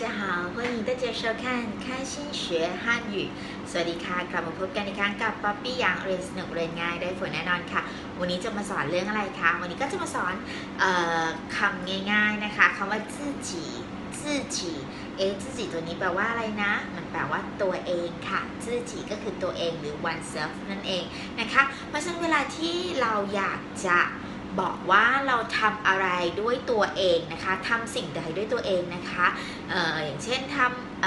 家好，欢迎大家收看《开心学汉语》สวัสดีค่ะกลับมาพบกันอีกครั้งกับป๊อปปี้ยังเรียนสนุกเรียนง่ายได้ผลแน่นอนค่ะ วันนี้จะมาสอนเรื่องอะไรคะ วันนี้ก็จะมาสอนเอ่อคำง่าย ๆนะคะคำว่า自己自己เอ๊ะ自己ตัวนี้แปลว่าอะไรนะ มันแปลว่าตัวเองค่ะ自己ก็คือตัวเองหรือ oneself นั่นเองนะคะ เพราะฉะนั้นเวลาที่เราอยากจะ บอกว่าเราทำอะไรด้วยตัวเองนะคะ ทำสิ่งใดด้วยตัวเองนะคะออย่างเช่นท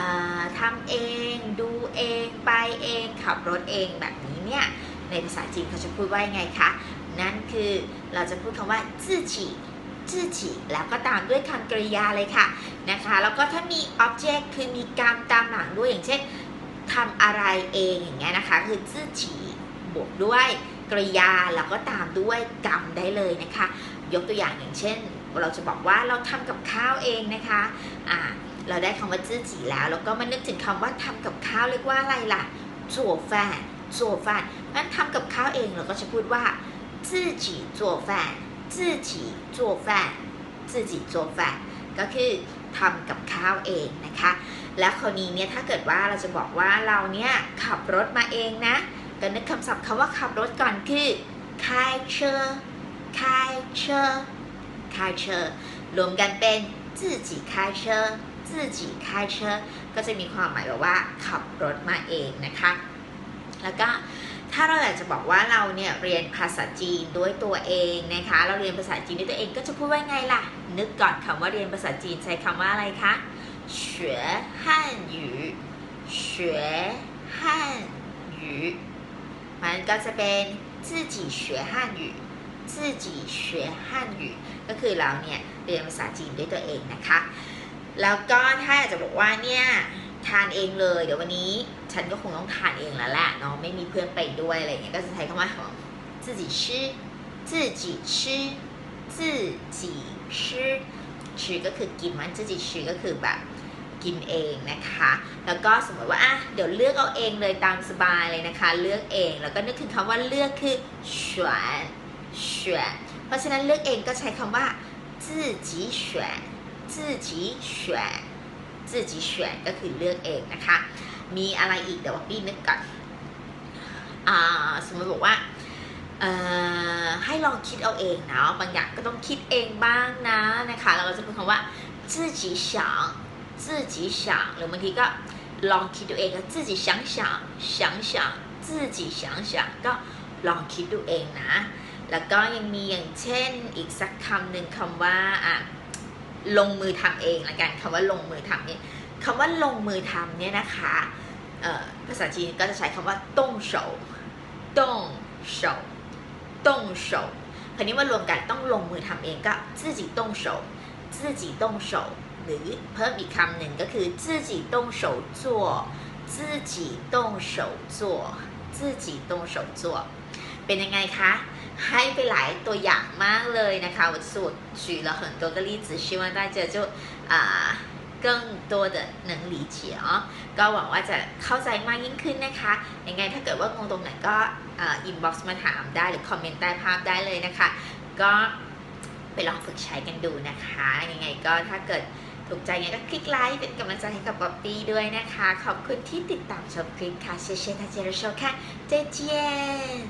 ำทำเองดูเองไปเองขับรถเองแบบนี้เนี่ยในภาษาจีนเขาจะพูดว่ายังไงคะนั่นคือเราจะพูดคำว่าจื้อฉี่จื้อฉี่แล้วก็ตามด้วยคำกริยาเลยค่ะนะคะ แล้วก็ถ้ามี object คือมีกรรมตามหลังด้วยอย่างเช่นทำอะไรเองอย่างเงี้ยนะคะ คือจื้อฉี่บวกด้วย กริยาแล้วก็ตามด้วยกรรมได้เลยนะคะ ยกตัวอย่างอย่างเช่น เราจะบอกว่าเราทำกับข้าวเองนะคะอ่เราได้คำว่าจื้อจีแล้ว แล้วก็มานึกถึงคำว่าทำกับข้าวเรียกว่าอะไรล่ะโซฟาโซฟางั้นทำกับข้าวเองเราก็จะพูดว่าจื้อจีโซฟาจื้อจีโซฟาจื้อจีโซฟาก็คือทำกับข้าวเองนะคะ และคราวนี้เนี่ยถ้าเกิดว่าเราจะบอกว่าเราเนี่ยขับรถมาเองนะ ก็นึกคำศัพท์คำว่าขับรถก่อนคือ开车开车开车รวมกันเป็น自己开车自己开车ก็จะมีความหมายแบบว่าขับรถมาเองนะคะ แล้วก็ถ้าเราอยากจะบอกว่าเราเนี่ยเรียนภาษาจีนด้วยตัวเองนะคะ เราเรียนภาษาจีนด้วยตัวเองก็จะพูดว่าไงล่ะ นึกก่อนคำว่าเรียนภาษาจีนใช้คำว่าอะไรคะ学汉语学汉语มัน ก็จะเป็น自己学汉语自己学汉语ก็คือเราเนี่ยเรียนภาษาจีนด้วยตัวเองนะคะ แล้วก็ถ้าอยากจะบอกว่าเนี่ยทานเองเลย เดี๋ยววันนี้ฉันก็คงต้องทานเองแล้วแหละเนาะไม่มีเพื่อนไปด้วยอะไรอย่างเงี้ยก็จะใช้คำว่า自己吃自己吃自己吃吃ก็คือกินมัน自己吃ก็คือแบบ กินเองนะคะ แล้วก็สมมติว่าอ่ะเดี๋ยวเลือกเอาเองเลยตามสบายเลยนะคะ เลือกเองแล้วก็นึกถึงคำว่าเลือกคือ选选เพราะฉะนั้นเลือกเองก็ใช้คำว่า自己选自己选自己选ก็คือเลือกเองนะคะ มีอะไรอีกเดี๋ยวว่าพี่นึกก่อนอ่าสมมติบอกว่าเอ่อให้ลองคิดเอาเองเนาะบางอย่างก็ต้องคิดเองบ้างนะนะคะเราก็จะพูดคำว่า自己想 自己想หรือบางทีก็ลองคิดดูเองก็自己想想想想自己想想ก็ลองคิดดูเองนะ แล้วก็ยังมีอย่างเช่นอีกสักคำหนึ่งคำว่าอ่ะลงมือทำเองละกันคำว่าลงมือทำเนี่ยคำว่าลงมือทำเนี่ยนะคะเอ่อภาษาจีนก็จะใช้คำว่าต้งโฉต้งโฉต้งโฉคราวนี้มารวมกันต้องลงมือทำเองก็自己动手自己动手 หรือเพิ่มอีกคำหนึ่งก็คือ自己动手做自己动手做自己动手做เป็นยังไงคะ ให้ไปหลายตัวอย่างมากเลยนะคะ我是我举了很多个例子希望大家就啊更多的能理解哦ก็หวังว่าจะเข้าใจมากยิ่งขึ้นนะคะ ยังไงถ้าเกิดว่างงตรงไหนก็อินบ็อกซ์มาถามได้หรือคอมเมนต์ใต้ภาพได้เลยนะคะ ก็ไปลองฝึกใช้กันดูนะคะ ยังไงก็ถ้าเกิด ถูกใจไงก็คลิกไลค์เป็นกำลังใจให้กับป๊อปปี้ด้วยนะคะ ขอบคุณที่ติดตามชมคลิปค่ะเชเชทาเจรโชค่ะเจเจน